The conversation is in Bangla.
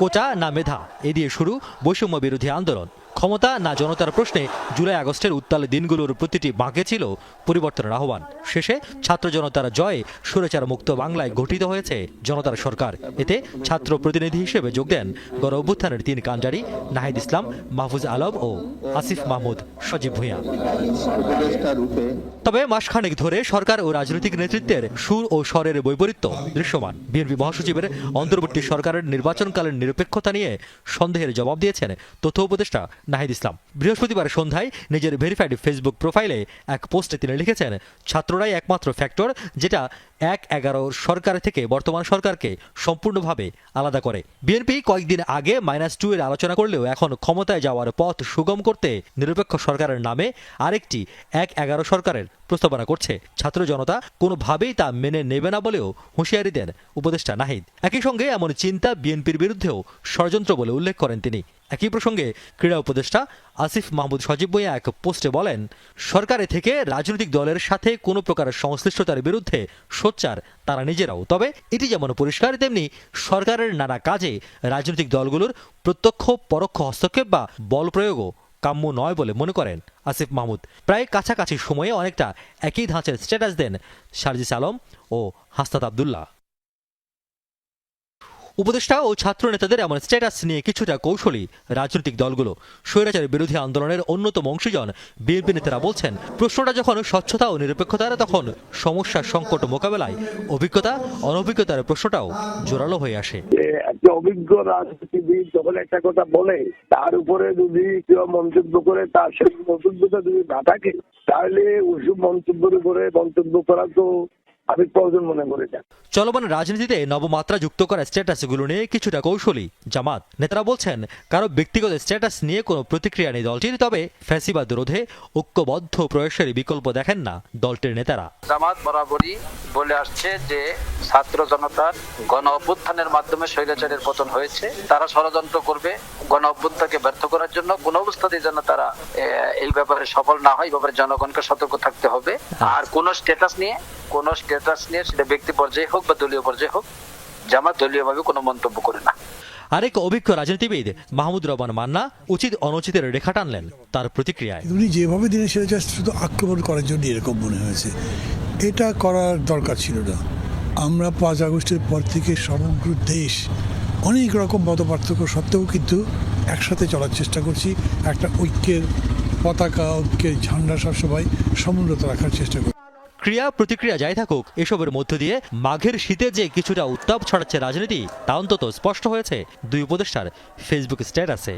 কোটা না মেধা, এ দিয়ে শুরু বৈষম্য বিরোধী আন্দোলন। ক্ষমতা না জনতার প্রশ্নে জুলাই আগস্টের উত্তালে দিনগুলোর প্রতিটি বাঁকে ছিল পরিবর্তনের আহ্বান। শেষে ছাত্র জনতার জয়ে সুরেচার মুক্ত বাংলায় গঠিত হয়েছে জনতার সরকার। এতে ছাত্র প্রতিনিধি হিসেবে যোগ দেন গণ অভ্যুত্থানের তিন কাণ্ডারি নাহিদ ইসলাম, মাহফুজ আলম ও আসিফ মাহমুদ, সজীব ভূঁইয়া। তবে মাসখানেক ধরে সরকার ও রাজনৈতিক নেতৃত্বের সুর ও স্বরের বৈপরীত্য দৃশ্যমান। বিএনপি মহাসচিবের অন্তর্বর্তী সরকারের নির্বাচনকালীন নিরপেক্ষতা নিয়ে সন্দেহের জবাব দিয়েছেন তথ্য উপদেষ্টা নাহিদ ইসলাম। বৃহস্পতিবার সন্ধ্যায় নিজের ভেরিফাইড ফেসবুক প্রোফাইলে এক পোস্টে তিনি লিখেছেন, ছাত্ররাই একমাত্র ফ্যাক্টর যেটা এক এগারো সরকার থেকে বর্তমান সরকারকে সম্পূর্ণভাবে আলাদা করে। বিএনপি কয়েকদিন আগে মাইনাস টু এর আলোচনা করলেও এখন ক্ষমতায় যাওয়ার পথ সুগম করতে নিরপেক্ষ সরকারের নামে আরেকটি এক এগারো সরকারের প্রস্তাবনা করছে। ছাত্র জনতা কোনোভাবেই তা মেনে নেবে না বলেও হুঁশিয়ারি দেন উপদেষ্টা নাহিদ। একই সঙ্গে এমন চিন্তা বিএনপির বিরুদ্ধেও ষড়যন্ত্র বলে উল্লেখ করেন তিনি। একই প্রসঙ্গে ক্রীড়া উপদেষ্টা আসিফ মাহমুদ সজীব বইয়া এক পোস্টে বলেন, সরকারে থেকে রাজনৈতিক দলের সাথে কোনো প্রকার সংশ্লিষ্টতার বিরুদ্ধে সোচ্চার তারা নিজেরাও। তবে এটি যেমন পরিষ্কার, তেমনি সরকারের নানা কাজে রাজনৈতিক দলগুলোর প্রত্যক্ষ পরোক্ষ হস্তক্ষেপ বা বল প্রয়োগও কাম্য নয় বলে মনে করেন। আসিফ মাহমুদ। প্রায় কাছাকাছি সময়ে অনেকটা একই ধাঁচের স্ট্যাটাস দেন সারজিস আলম ও হাস্তাদ আবদুল্লাহ। উপদেষ্টা ও ছাত্র নেতাদের এমন স্ট্যাটাস নিয়ে কিছুটা কৌশলী রাজনৈতিক দলগুলো। স্বৈরাচার বিরোধী আন্দোলনের অন্যতম অংশীজন বিএনপি নেতারা বলছেন, প্রশ্নটা যখন স্বচ্ছতা ও নিরপেক্ষতার, তখন সমস্যা সংকট মোকাবেলায় অভিজ্ঞতা, অনভিজ্ঞতার প্রশ্নটাও জোরালো হয়ে আসে। অভিজ্ঞ রাজনীতিবিদ যখন একটা কথা বলে, তার উপরে যদি কেউ মন্তব্য করে, তার সেই মন্তব্যটা যদি না থাকে, তাহলে ওইসব মন্তব্যের উপরে মন্তব্য করা তো আমি প্রয়োজন মনে করি না চলমান রাজনীতিতে নবমাত্রা যুক্ত করা স্ট্যাটাসগুলো নিয়ে কিছুটা কৌশলী। জামাত নেতারা বলছেন কারও ব্যক্তিগত স্ট্যাটাস নিয়ে কোনো প্রতিক্রিয়া নেই দলটির তবে ফ্যাসিবাদ রোধে ঐক্যবদ্ধ প্রয়াসের বিকল্প দেখেন না দলটির নেতারা। জামাত বরাবরই বলে আসছে যে ছাত্র জনতার গণ অভ্যুত্থানের মাধ্যমে স্বৈরাচারের পতন হয়েছে। তারা ষড়যন্ত্র করবে গণ অভ্যুত্থানকে ব্যর্থ করার জন্য। কোন অবস্থাতেই যেন তারা আহ, এই ব্যাপারে সফল না হয় এই ব্যাপারে জনগণকে সতর্ক থাকতে হবে। আর কোন স্ট্যাটাস নিয়ে কোন স্ট্যাটাস নিয়ে সেটা ব্যক্তি পর্যায়ে হোক বা দলীয় পর্যায়ে হোক জামাত দলীয়ভাবে কোনো মন্তব্য করে না। আরেক অভিজ্ঞ রাজনীতিবিদ মাহমুদ রহমান মান্না উচিত অনুচিতের রেখা টানলেন তার প্রতিক্রিয়ায়। উনি যেভাবে দিনে সেটা জাস্ট শুধু আক্রমণ করার জন্য এরকম মনে হয়েছে। এটা করার দরকার ছিল না। আমরা পাঁচ আগস্টের পর থেকে সমগ্র দেশ অনেক রকম মত পার্থক্য সত্ত্বেও কিন্তু একসাথে চলার চেষ্টা করছি। একটা ঐক্যের পতাকা ঐক্যের ঝান্ডা সবসময় সমুন্নত রাখার চেষ্টা করছি। ক্রিয়া প্রতিক্রিয়া যাই থাকুক, এসবের মধ্য দিয়ে মাঘের শীতে যে কিছুটা উত্তাপ ছড়াচ্ছে রাজনীতি, তা অন্তত স্পষ্ট হয়েছে। দুই উপদেষ্টার ফেসবুক স্ট্যাটাসে